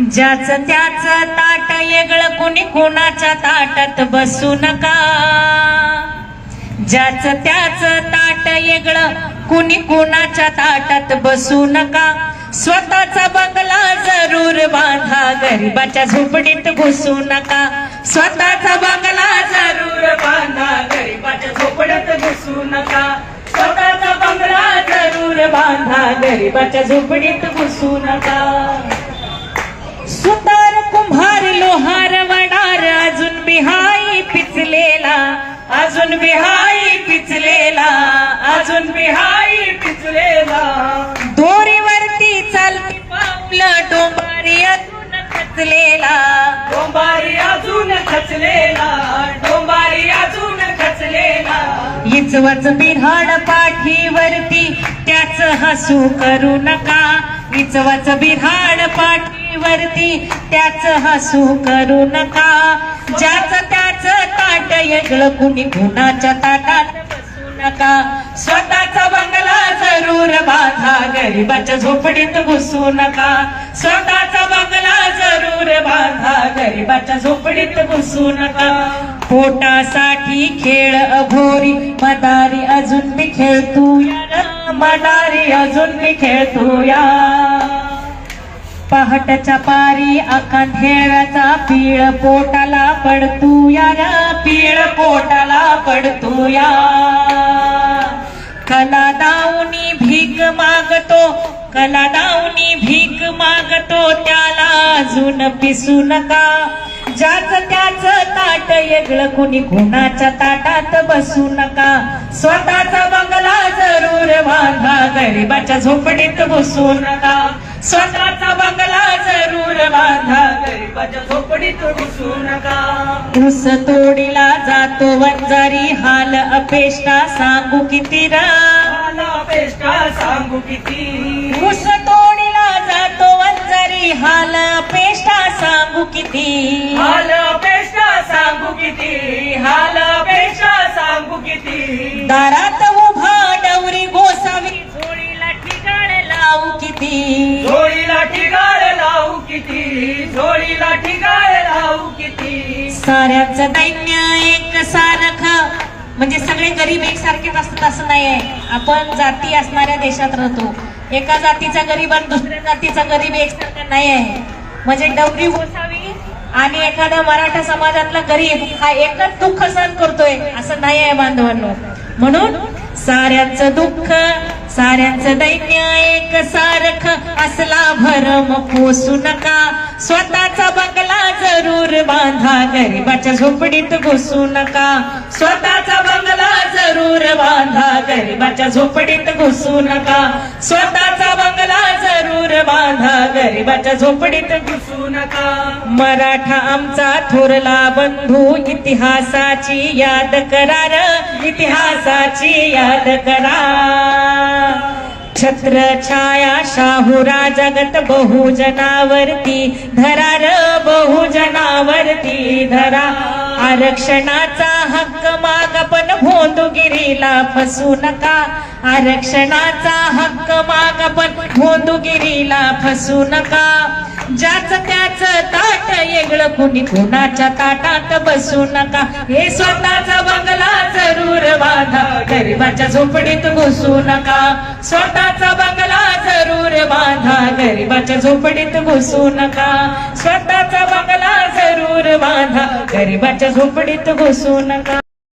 ज्याचं त्याच ताट येगळ कुणी कोणाच्या ताटात बसू नका. ज्याचं त्याच ताट येगळ कुणी कोणाच्या ताटात बसू नका. स्वतःचा बंगला जरूर बांधा गरीबाच्या झोपडीत घुसू नका. स्वतःचा बंगला जरूर बांधा गरीबाच्या झोपडीत घुसू नका. स्वतःचा बंगला जरूर बांधा गरीबाच्या झोपडीत घुसू नका. अजून बिहाई पिचलेला अजून बिहाई पिचलेला. दोरीवरती चालती पावलं डोंबारी अजून खचलेला. डोंबारी अजून खचलेला डोंबारी अजून खचलेला. इचवच बिऱ्हाड पाठीवरती त्याच हसू करू नका. इचवच बिऱ्हाड पाठीवरती त्याच हसू करू नका. ज्याच स्वतःच ताट वेगळं कुणी कुणाच्या ताटात. बसू नका. स्वतःचा बंगला जरूर बांधा. गरीबाच्या झोपडीत घुसू नका. स्वतःचा बंगला जरूर बांधा. गरीबाच्या झोपडीत घुसू नका. पोटासाठी खेळ अघोरी. मदारी अजून मी खेळतू या मदारी अजून मी खेळतू या पहाटच्या पारी अखांधेळाचा पीळ पोटाला पडतू या रा पीळ पोटाला पडतू या. कला दाऊनी भीक मागतो कला दाऊनी भीक मागतो त्याला अजून पिसू नका. ज्याच त्याच ताट येगळं कुणी कोणाच्या ताटात बसू नका. स्वतःचा बंगला जरूर बांधा गरीबाच्या झोपडीत बसू नका. स्वतःचा बंगला जरूर बांधा गरीबाच्या झोपडीत घुसू नका. ऊस तोडीला जातो वंजारी हाल अपेष्टा सांगू किती रा? मला पेष्टा सांगू किती? ऊस तोडीला जातो वंजारी हाल अपेष्टा सांगू किती? हाल पेष्टा सांगू किती? हाल पेष्टा सांगू किती? दारात साऱ्याच दैन्य एक सारखं. म्हणजे सगळे गरीब एकसारखेच असतात असं नाही आहे आपण जाती असणाऱ्या देशात राहतो. एका जातीचा गरीब आणि दुसऱ्या जातीचा गरीब एकसारखा नाही आहे म्हणजे डवरी गोसावी आणि एखादा मराठा समाजातला गरीब हा एकच दुःख सहन करतोय असं नाही आहे बांधवांनो. म्हणून साऱ्यांचं दुःख साऱ्यांचं दैन्य एक सारख. असला भरम पोसू नका. स्वतःचा बंगला जरूर बांधा. गरीबाच्या झोपडीत घुसू नका. स्वतःचा बंगला जरूर बांधा. गरीबाच्या झोपडीत घुसू नका. स्वतःचा बंगला जरूर बांधा. गरीबाच्या झोपडीत मराठा आमचा थोरला बंधू इतिहासाची याद करार इतिहासाची याद करा छत्र छाया शाहुरा जगत बहुजनावरती धरा बहुजनावरती धरा आरक्षणाचा हक्क माग पण भोंदुगिरीला फसू नका. आरक्षणाचा हक्क माग पण भोंदुगिरीला फसू नका. ज्याच त्याच येगळं कुणी कुणाच्या ताटात बसू नका. हे स्वतःचा बंगला जरूर बांधा. गरीबाच्या झोपडीत घुसू नका. स्वतःचा बंगला जरूर बांधा. गरीबाच्या झोपडीत घुसू नका. स्वतःचा बंगला जरूर बांधा. गरीबाच्या झोपडीत घुसू नका.